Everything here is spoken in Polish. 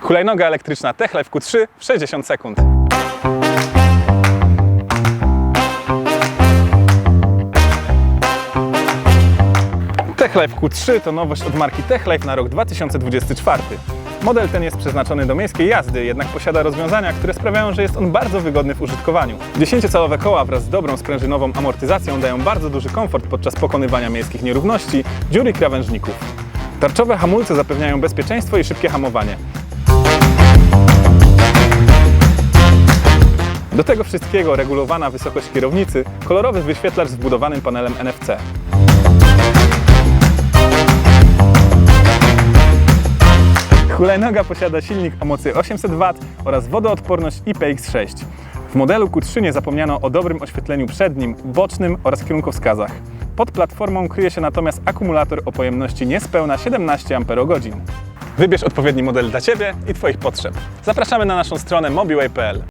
Hulajnoga elektryczna Techlife Q3 w 60 sekund. Techlife Q3 to nowość od marki Techlife na rok 2024. Model ten jest przeznaczony do miejskiej jazdy, jednak posiada rozwiązania, które sprawiają, że jest on bardzo wygodny w użytkowaniu. 10-calowe koła wraz z dobrą sprężynową amortyzacją dają bardzo duży komfort podczas pokonywania miejskich nierówności, dziur i krawężników. Tarczowe hamulce zapewniają bezpieczeństwo i szybkie hamowanie. Do tego wszystkiego regulowana wysokość kierownicy, kolorowy wyświetlacz z wbudowanym panelem NFC. Hulajnoga posiada silnik o mocy 800 W oraz wodoodporność IPX6. W modelu Q3 nie zapomniano o dobrym oświetleniu przednim, bocznym oraz kierunkowskazach. Pod platformą kryje się natomiast akumulator o pojemności niespełna 17 Ah. Wybierz odpowiedni model dla Ciebie i Twoich potrzeb. Zapraszamy na naszą stronę mobiway.pl.